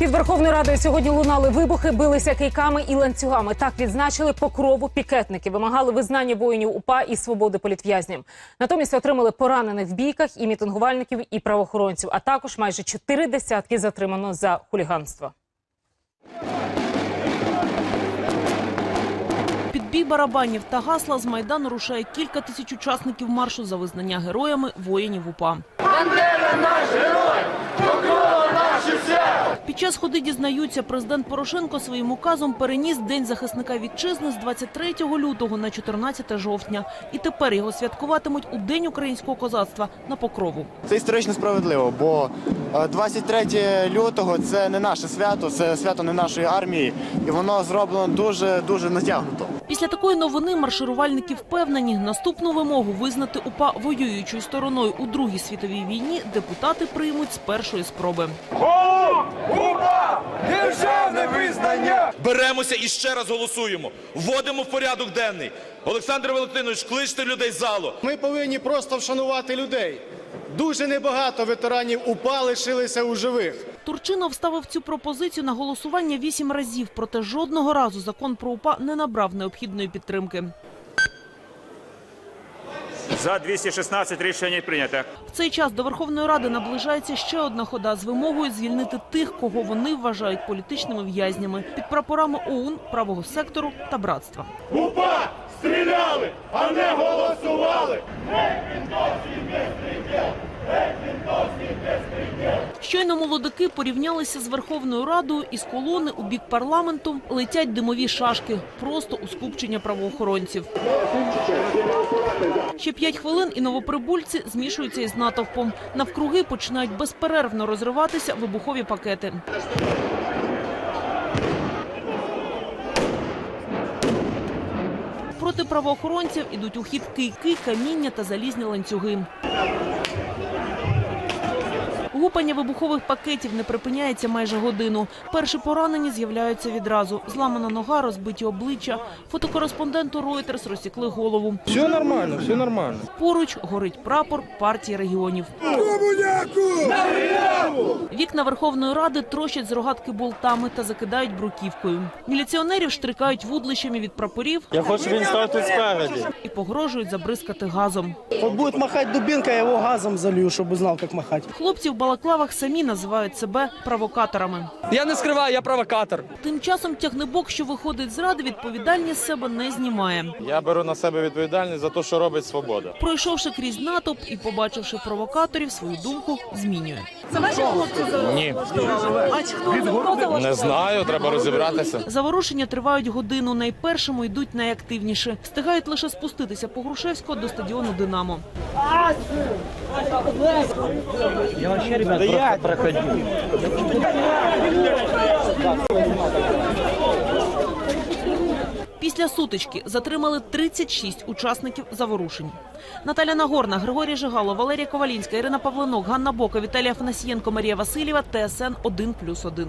Під Верховною Радою сьогодні лунали вибухи, билися кийками і ланцюгами. Так відзначили покрову пікетники, вимагали визнання воїнів УПА і свободи політв'язнів. Натомість отримали поранених в бійках і мітингувальників, і правоохоронців. А також майже чотири десятки затримано за хуліганство. Під бій барабанів та гасла з майдану рушає кілька тисяч учасників маршу за визнання героями воїнів УПА. Під час ходи дізнаються, президент Порошенко своїм указом переніс День захисника вітчизни з 23 лютого на 14 жовтня. І тепер його святкуватимуть у День українського козацтва на Покрову. Це історично справедливо, бо е, 23 лютого це не наше свято, це свято не нашої армії, і воно зроблено дуже дуже натягнуто. Після такої новини марширувальники впевнені, наступну вимогу визнати УПА воюючою стороною у Другій світовій війні депутати приймуть з першої спроби. Державне визнання! Беремося і ще раз голосуємо. Вводимо в порядок денний. Олександр Валентинович, кличте людей з залу. Ми повинні просто вшанувати людей. Дуже небагато ветеранів УПА лишилися у живих. Турчинов ставив цю пропозицію на голосування вісім разів, проте жодного разу закон про УПА не набрав необхідної підтримки. За 216 рішення прийнято. В цей час до Верховної Ради наближається ще одна хода з вимогою звільнити тих, кого вони вважають політичними в'язнями під прапорами ОУН, правого сектору та братства. УПА стріляли, а не голосували. Щойно молодики порівнялися з Верховною Радою із колони у бік парламенту летять димові шашки просто у скупчення правоохоронців. Ще п'ять хвилин і новоприбульці змішуються із натовпом. Навкруги починають безперервно розриватися вибухові пакети. Проти правоохоронців ідуть у хід кийки, каміння та залізні ланцюги. Гупання вибухових пакетів не припиняється майже годину. Перші поранені з'являються відразу. Зламана нога, розбиті обличчя. Фотокореспонденту Reuters розсікли голову. Все нормально, все нормально. Поруч горить прапор партії регіонів. Вікна Верховної Ради трощать з рогатки болтами та закидають бруківкою. Міліціонерів штрикають вудлищами від прапорів Я хочу, він став тут спереді. і погрожують забризкати газом. Вот будет махать дубинкой, я его газом залью, чтобы знал, как махать. Хлопці в балаклавах самі називають себе провокаторами. Я не скриваю, я провокатор. Тим часом тягнебок, що виходить з ради, відповідальність з себе не знімає. Я беру на себе відповідальність за те, що робить свобода. Пройшовши крізь натовп і побачивши провокаторів, свою думку змінює. Ні. Не знаю, треба розібратися. Заворушення тривають годину. Найпершому йдуть найактивніше. Встигають лише спуститися по Грушевського до стадіону Динамо. Після сутички затримали 36 учасників заворушень. Наталя Нагорна, Григорій Жигало, Валерія Ковалінська, Ірина Павленок, Ганна Бока, Віталій Афанасієнко, Марія Васильєва, ТСН 1+,1.